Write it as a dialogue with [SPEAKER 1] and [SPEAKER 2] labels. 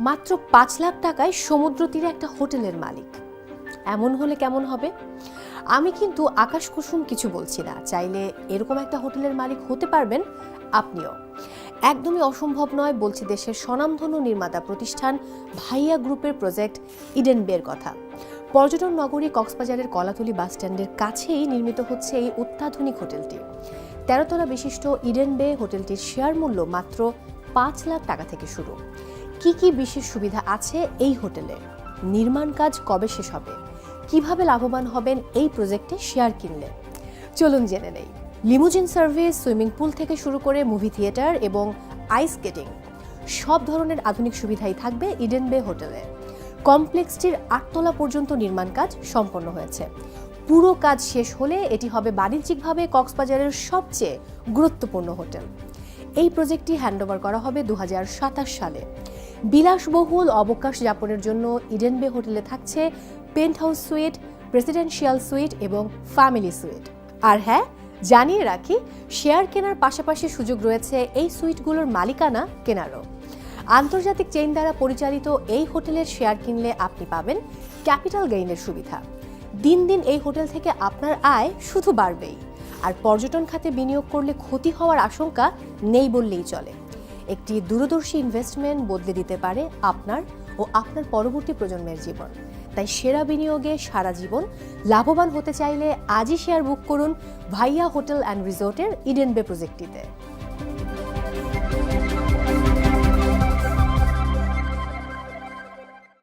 [SPEAKER 1] মাত্র পাঁচ লাখ টাকায় সমুদ্র তীরে একটা হোটেলের মালিক। এমন হলে কেমন হবে? আমি কিন্তু আকাশ কুসুম কিছু বলছি না। চাইলে এরকম একটা হোটেলের মালিক হতে পারবেন আপনিও। একদমই অসম্ভব নয় বলছি দেশের স্বনামধন্য নির্মাতা প্রতিষ্ঠান ভাইয়া গ্রুপের প্রজেক্ট ইডেন বের কথা। পর্যটন নগরী কক্সবাজারের কলাতলি বাসস্ট্যান্ডের কাছেই নির্মিত হচ্ছে এই অত্যাধুনিক হোটেলটি। তেরোতলা বিশিষ্ট ইডেন বে হোটেলটির শেয়ার মূল্য মাত্র পাঁচ লাখ টাকা থেকে শুরু। কি কি বিশেষ সুবিধা আছে এই হোটেলে? নির্মাণ কাজ কবে শেষ হবে? কীভাবে লাভবান হবেন এই প্রজেক্টে শেয়ার কিনলে? চলুন জেনে নেই। লিমুজিন সার্ভিস সুইমিং পুল থেকে শুরু করে মুভি থিয়েটার এবং আইস স্কেটিং, সব ধরনের আধুনিক সুবিধাই থাকবে ইডেন বে হোটেলে। কমপ্লেক্সটির আটতলা পর্যন্ত নির্মাণ কাজ সম্পন্ন হয়েছে। পুরো কাজ শেষ হলে এটি হবে বাণিজ্যিকভাবে কক্সবাজারের সবচেয়ে গুরুত্বপূর্ণ হোটেল। এই প্রজেক্টটি হ্যান্ডওভার করা হবে দু হাজার সাতাশ সালে। বিলাসবহুল অবকাশ যাপনের জন্য ইডেন বে হোটেলে থাকছে penthouse suite presidential suite এবং ফ্যামিলি সুইট আর হ্যাঁ জানিয়ে রাখি শেয়ার কেনার পাশাপাশি সুযোগ রয়েছে এই সুইটগুলোর মালিকানা কেনারও। আন্তর্জাতিক চেইন দ্বারা পরিচালিত এই হোটেলের শেয়ার কিনলে আপনি পাবেন ক্যাপিটাল গেইনের সুবিধা। দিন দিন এই হোটেল থেকে আপনার আয় শুধু বাড়বেই। আর পর্যটন খাতে বিনিয়োগ করলে ক্ষতি হওয়ার আশঙ্কা নেই বললেই চলে। একটি দূরদর্শী ইনভেস্টমেন্ট বদলে দিতে পারে আপনার ও আপনার পরবর্তী প্রজন্মের জীবন। তাই সেরা বিনিয়োগে সারা জীবন লাভবান হতে চাইলে আজই শেয়ার বুক করুন ভাইয়া হোটেল অ্যান্ড রিসোর্টের ইডেনবে প্রজেক্টটিতে